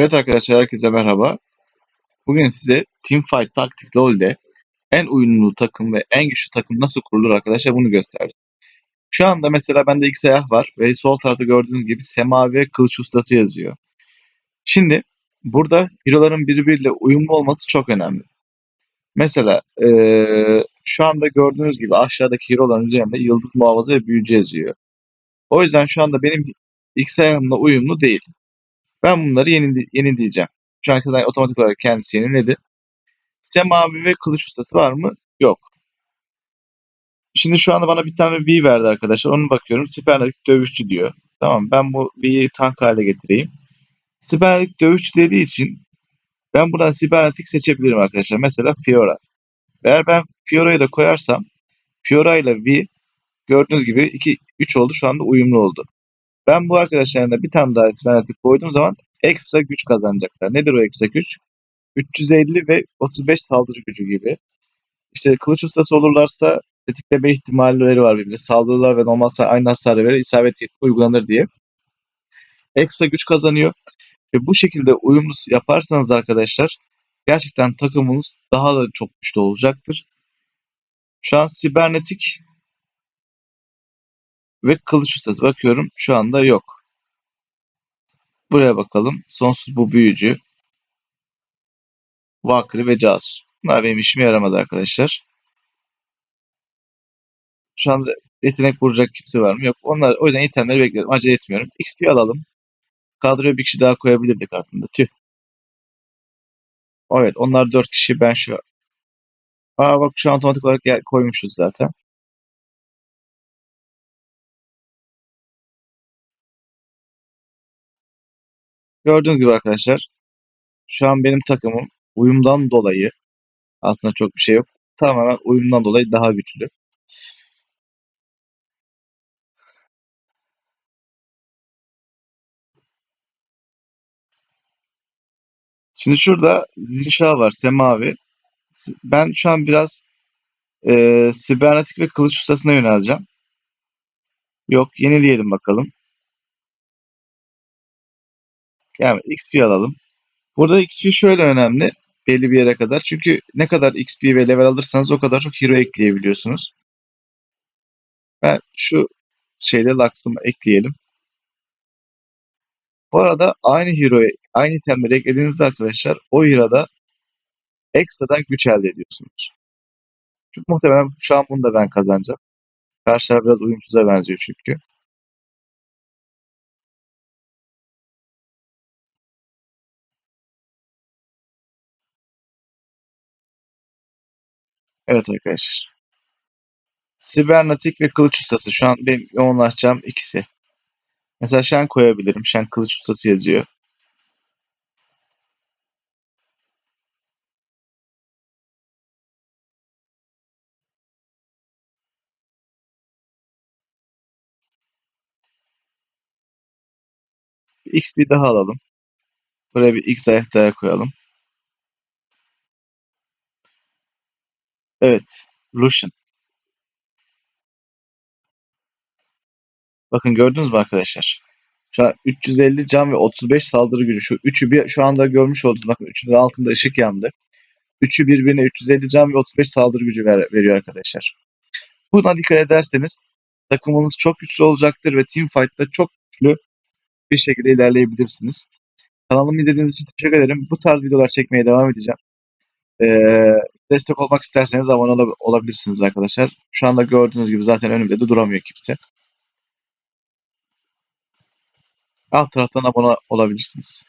Evet arkadaşlar herkese merhaba. Bugün size Teamfight Tactic LoL'de en uyumlu takım ve en güçlü takım nasıl kurulur arkadaşlar bunu gösterdim. Şu anda mesela bende X ayah var ve sol tarafta gördüğünüz gibi Semavi ve Kılıç Ustası yazıyor. Şimdi burada hero'ların birbiriyle uyumlu olması çok önemli. Mesela ee, şu anda gördüğünüz gibi aşağıdaki hero'ların üzerinde Yıldız Muhafızı ve Büyücü yazıyor. O yüzden şu anda benim X ayağımla uyumlu değil. Ben bunları yenile yenileyeceğim. Şu an kadar otomatik olarak kendisi yeniledi. Semavi ve kılıç ustası var mı? Yok. Şimdi şu anda bana bir tane V verdi arkadaşlar. Onu bakıyorum. Sibernetik dövüşçü diyor. Tamam ben bu V'yi tank hale getireyim. Sibernetik dövüşçü dediği için ben buradan sibernetik seçebilirim arkadaşlar. Mesela Fiora. Eğer ben Fiora'yı da koyarsam Fiora ile V gördüğünüz gibi 2 3 oldu. Şu anda uyumlu oldu. Ben bu arkadaşlarına bir tane daha sibernetik koyduğum zaman ekstra güç kazanacaklar. Nedir o ekstra güç? 350 ve 35 saldırı gücü gibi. İşte kılıç ustası olurlarsa tetikleme ihtimalleri var birbirine. Saldırılar ve normal aynı hasarı verir, isabet uygulanır diye. Ekstra güç kazanıyor. Ve bu şekilde uyumlu yaparsanız arkadaşlar gerçekten takımınız daha da çok güçlü olacaktır. Şu an sibernetik ve kılıç ustası bakıyorum şu anda yok. Buraya bakalım. Sonsuz bu büyücü. Vakri ve Casus. Bunlar benim işime yaramadı arkadaşlar. Şu anda yetenek vuracak kimse var mı? Yok. Onlar o yüzden itemleri bekliyorum. Acele etmiyorum. XP alalım. Kadroya bir kişi daha koyabilirdik aslında. Tüh. Evet onlar dört kişi. Ben şu Aa bak şu an otomatik olarak yer koymuşuz zaten. Gördüğünüz gibi arkadaşlar şu an benim takımım uyumdan dolayı aslında çok bir şey yok. Tamamen uyumdan dolayı daha güçlü. Şimdi şurada Zinşa var, Semavi. Ben şu an biraz e, sibernetik ve kılıç ustasına yöneleceğim. Yok, yenileyelim bakalım. Yani XP alalım. Burada XP şöyle önemli belli bir yere kadar. Çünkü ne kadar XP ve level alırsanız o kadar çok hero ekleyebiliyorsunuz. Ben şu şeyde Lux'ımı ekleyelim. Bu arada aynı hero'ya, aynı itemleri eklediğinizde arkadaşlar o hero'da ekstradan güç elde ediyorsunuz. Çünkü muhtemelen şu an bunu da ben kazanacağım. Karşılar biraz uyumsuza benziyor çünkü. Evet arkadaşlar. Sibernatik ve kılıç ustası. Şu an benim yoğunlaşacağım ikisi. Mesela şen koyabilirim. Şen kılıç ustası yazıyor. X bir daha alalım. Buraya bir X ayak daha koyalım. Evet. Lucian. Bakın gördünüz mü arkadaşlar? Şu an 350 can ve 35 saldırı gücü. Şu üçü bir şu anda görmüş oldunuz. Bakın üçünün altında ışık yandı. Üçü birbirine 350 can ve 35 saldırı gücü ver, veriyor arkadaşlar. Buna dikkat ederseniz takımınız çok güçlü olacaktır ve teamfight'ta çok güçlü bir şekilde ilerleyebilirsiniz. Kanalımı izlediğiniz için teşekkür ederim. Bu tarz videolar çekmeye devam edeceğim. Ee, destek olmak isterseniz abone ol olabilirsiniz arkadaşlar. Şu anda gördüğünüz gibi zaten önümde de duramıyor kimse. Alt taraftan abone olabilirsiniz.